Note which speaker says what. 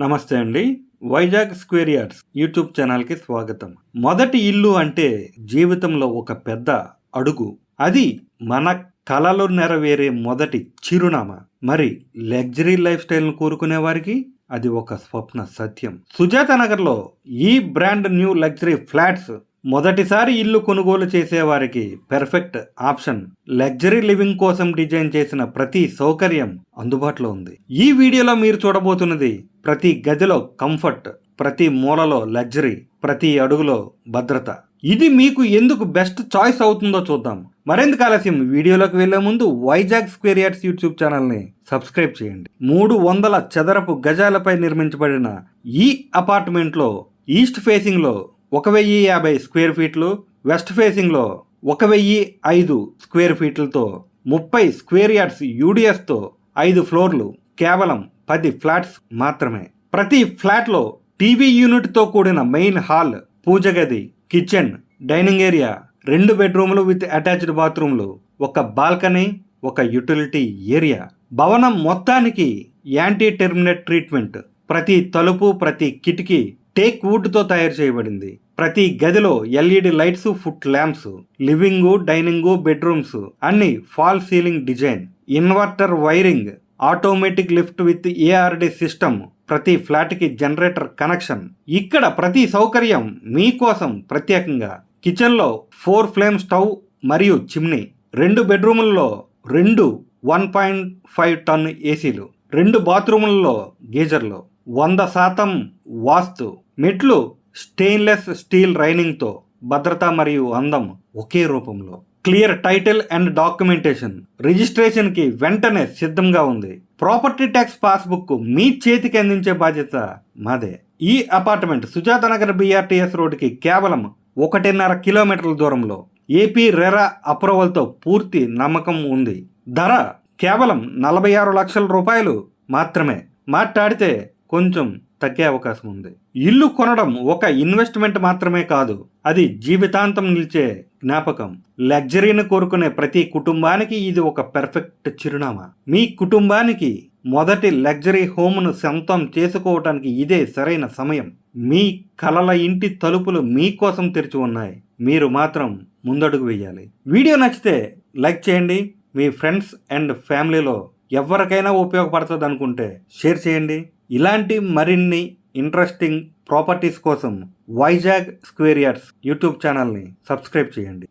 Speaker 1: నమస్తే అండి. Vizag square yards YouTube ఛానల్కి స్వాగతం. మొదటి ఇల్లు అంటే జీవితంలో ఒక పెద్ద అడుగు. అది మన కళలు నెరవేరే మొదటి చిరునామా. మరి లగ్జరీ లైఫ్ స్టైల్ను కోరుకునే వారికి అది ఒక స్వప్న సత్యం. సుజాత నగర్లో ఈ బ్రాండ్ న్యూ లగ్జరీ ఫ్లాట్స్ మొదటిసారి ఇల్లు కొనుగోలు చేసేవారికి పెర్ఫెక్ట్ ఆప్షన్ లగ్జరీ లివింగ్ కోసం డిజైన్ చేసిన ప్రతి సౌకర్యం అందుబాటులో ఉంది. ఈ వీడియోలో మీరు చూడబోతున్నది ప్రతి గదిలో కంఫర్ట్ ప్రతి మూలలో లగ్జరీ ప్రతి అడుగులో భద్రత. ఇది మీకు ఎందుకు బెస్ట్ చాయిస్ అవుతుందో చూద్దాం. మరెందుకు ఆలస్యం? వీడియోలోకి వెళ్ళే ముందు వైజాగ్ స్క్వేర్ యార్డ్స్ యూట్యూబ్ ఛానల్ని సబ్స్క్రైబ్ చేయండి. మూడు వందల చదరపు గజాలపై నిర్మించబడిన ఈ అపార్ట్మెంట్లో ఈస్ట్ ఫేసింగ్లో ఒక వెయ్యి యాభై స్క్వేర్ ఫీట్లు వెస్ట్ ఫేసింగ్లో ఒక వెయ్యి ఐదు స్క్వేర్ ఫీట్లతో ముప్పై స్క్వేర్ యార్డ్స్ యూడిఎస్తో ఐదు ఫ్లోర్లు కేవలం పది ఫ్లాట్స్ మాత్రమే. ప్రతి ఫ్లాట్లో టీవీ యూనిట్తో కూడిన మెయిన్ హాల్ పూజ గది కిచెన్ డైనింగ్ ఏరియా రెండు బెడ్రూములు విత్ అటాచ్డ్ బాత్రూమ్లు ఒక బాల్కనీ ఒక యూటిలిటీ ఏరియా. భవనం మొత్తానికి యాంటీ టెర్మినేట్ ట్రీట్మెంట్. ప్రతి తలుపు ప్రతి కిటికీ టేక్ వుడ్తో తయారు చేయబడింది. ప్రతి గదిలో LED lights foot lamps living dining bedrooms అన్ని fall ceiling design. Inverter wiring automatic lift with ARD system ప్రతి ఫ్లాట్కి జనరేటర్ కనెక్షన్. ఇక్కడ ప్రతి సౌకర్యం మీకోసం ప్రత్యేకంగా. కిచెన్లో ఫోర్ ఫ్లేమ్ స్టవ్ మరియు చిమ్నీ. రెండు బెడ్రూముల్లో రెండు వన్ పాయింట్ ఫైవ్ టన్ ఏసీలు. రెండు బాత్రూములలో గీజర్లు. వంద శాతం వాస్తు. మెట్లు స్టెయిన్లెస్ స్టీల్ రైనింగ్తో భద్రత మరియు అందం ఒకే రూపంలో. Clear title and documentation. రిజిస్ట్రేషన్కి వెంటనే సిద్ధంగా ఉంది. ప్రాపర్టీ ట్యాక్స్ పాస్బుక్ మీ చేతికి అందించే బాధ్యత మాదే. ఈ అపార్ట్మెంట్ సుజాత నగర్ బీఆర్టీఎస్ రోడ్డుకి కేవలం ఒకటిన్నర కిలోమీటర్ల దూరంలో ఏపీ రెరా అప్రూవల్తో పూర్తి నమ్మకం ఉంది. ధర కేవలం నలభై ఆరు లక్షల రూపాయలు మాత్రమే. మాట్లాడితే కొంచెం తగ్గే అవకాశం ఉంది. ఇల్లు కొనడం ఒక ఇన్వెస్ట్మెంట్ మాత్రమే కాదు అది జీవితాంతం నిలిచే జ్ఞాపకం. లగ్జరీని కోరుకునే ప్రతి కుటుంబానికి ఇది ఒక పెర్ఫెక్ట్ చిరునామా. మీ కుటుంబానికి మొదటి లగ్జరీ హోమ్ను సొంతం చేసుకోవటానికి ఇదే సరైన సమయం. మీ కలల ఇంటి తలుపులు మీకోసం తెరిచి ఉన్నాయి. మీరు మాత్రం ముందడుగు వేయాలి. వీడియో నచ్చితే లైక్ చేయండి. మీ ఫ్రెండ్స్ అండ్ ఫ్యామిలీలో ఎవరికైనా ఉపయోగపడుతుంది అనుకుంటే షేర్ చేయండి. ఇలాంటి మరిన్ని ఇంట్రెస్టింగ్ ప్రాపర్టీస్ కోసం వైజాగ్ స్క్వేరియర్స్ యూట్యూబ్ ఛానల్ని సబ్స్క్రైబ్ చేయండి.